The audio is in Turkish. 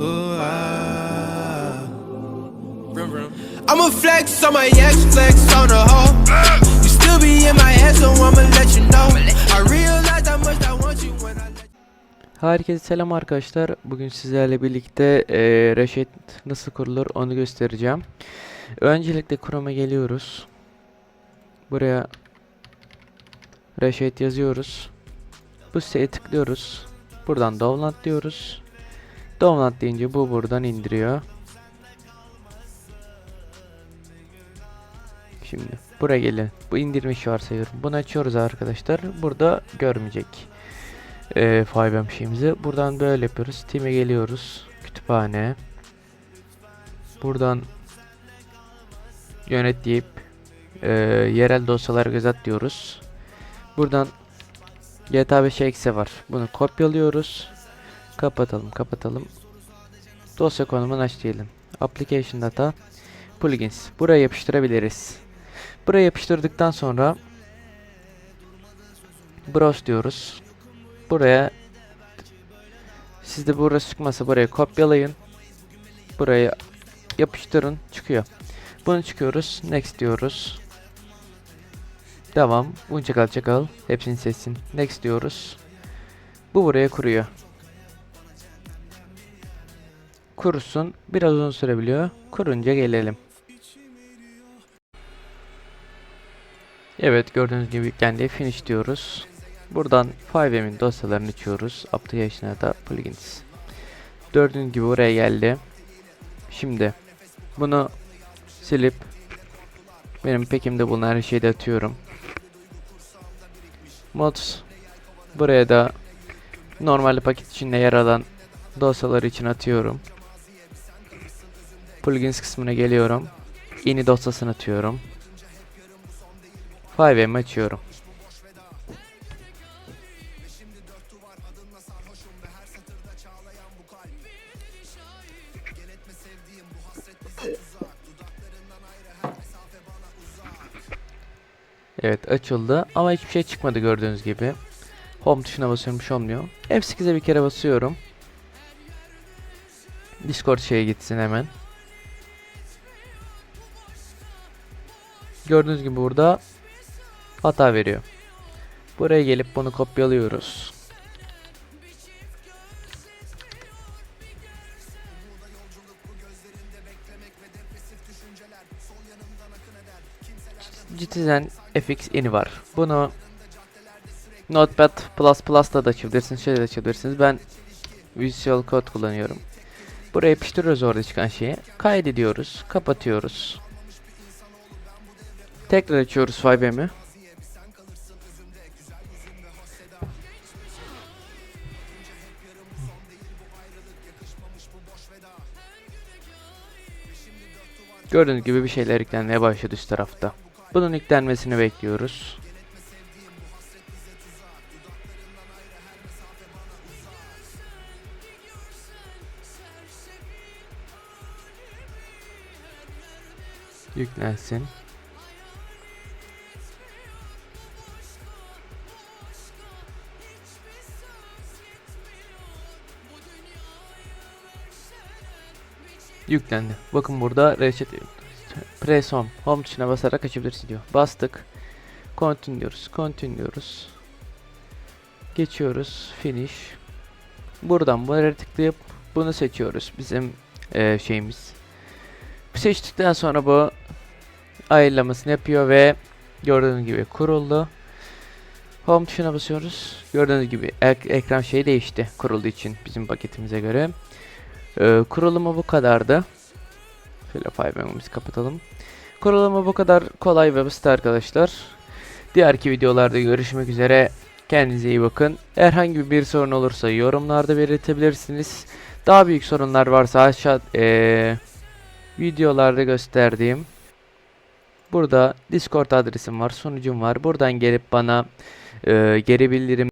Ah. I'ma flex on my ex, flex on the hoe. You still be in my head, so I'ma let you know. I realize how much I want you when I let Herkese selam arkadaşlar. Bugün sizlerle birlikte e, Reşit nasıl kurulur onu göstereceğim. Öncelikle Chrome'a geliyoruz. Buraya Reşit yazıyoruz. Bu siteye tıklıyoruz. Buradan download diyoruz. Download deyince bu buradan indiriyor. Şimdi buraya gelin. Bu indirmiş varsayıyorum. Bunu açıyoruz arkadaşlar. Burada görmeyecek e, Five'm şeyimizi. Buradan böyle yapıyoruz. Steam'e geliyoruz. Kütüphane. Buradan yönet deyip e, yerel dosyalara göz at diyoruz. Buradan GTA 5 exe var. Bunu kopyalıyoruz. Kapatalım, kapatalım. Dosya konumunu aç diyelim. Application data plugins. Buraya yapıştırabiliriz. Buraya yapıştırdıktan sonra browse diyoruz. Buraya sizde burası çıkmasa buraya kopyalayın. Buraya yapıştırın çıkıyor. Bunu çıkıyoruz. Next diyoruz. Devam. Unçakal çakal. Hepsini seçsin. Next diyoruz. Bu buraya kuruyor. Kurusun. Biraz uzun sürebiliyor. Kurunca gelelim. Evet gördüğünüz gibi yüklendi. Finish diyoruz. Buradan 5M'in dosyalarını açıyoruz. Application'a da plugins. Gördüğünüz gibi buraya geldi. Şimdi bunu silip benim pekimde bulunan her şeyi de atıyorum. Mods buraya da normal paket içinde yer alan dosyaları için atıyorum. Plugins kısmına geliyorum. Yeni dosyasını atıyorum. 5M açıyorum. Evet açıldı ama hiçbir şey çıkmadı gördüğünüz gibi. Home tuşuna basıyorum bir şey olmuyor. F8'e bir kere basıyorum. Discord şeye gitsin hemen. Gördüğünüz gibi burada hata veriyor. Buraya gelip bunu kopyalıyoruz. Citizen FX ini var. Bunu Notepad++ da açabilirsiniz, şöyle de açabilirsiniz. Ben Visual Code kullanıyorum. Buraya yapıştırıyoruz orada çıkan şeyi. Kaydediyoruz, kapatıyoruz. Tekrar açıyoruz 5M'i. Gördüğünüz gibi bir şeyler yüklenmeye başladı üst tarafta. Bunun yüklenmesini bekliyoruz. Yüklensin. Yüklendi. Bakın burada reçet Press home. Home tuşuna basarak açabilirsin diyor. Bastık. Continue diyoruz. Continue diyoruz. Geçiyoruz. Finish. Buradan buraya tıklayıp bunu seçiyoruz. Bizim eee, şeyimiz. Seçtikten sonra bu ayarlamasını yapıyor ve gördüğünüz gibi kuruldu. Home tuşuna basıyoruz. Gördüğünüz gibi ek- ekran şey değişti kurulduğu için bizim paketimize göre. Ee, kurulumu bu kadardı. Şöyle file'ımızı kapatalım. Kurulumu bu kadar kolay ve basit arkadaşlar. Diğerki videolarda görüşmek üzere. Kendinize iyi bakın. Herhangi bir sorun olursa yorumlarda belirtebilirsiniz. Daha büyük sorunlar varsa aşağı eee, videolarda gösterdiğim burada Discord adresim var, sunucum var. Buradan gelip bana eee, geri bildirim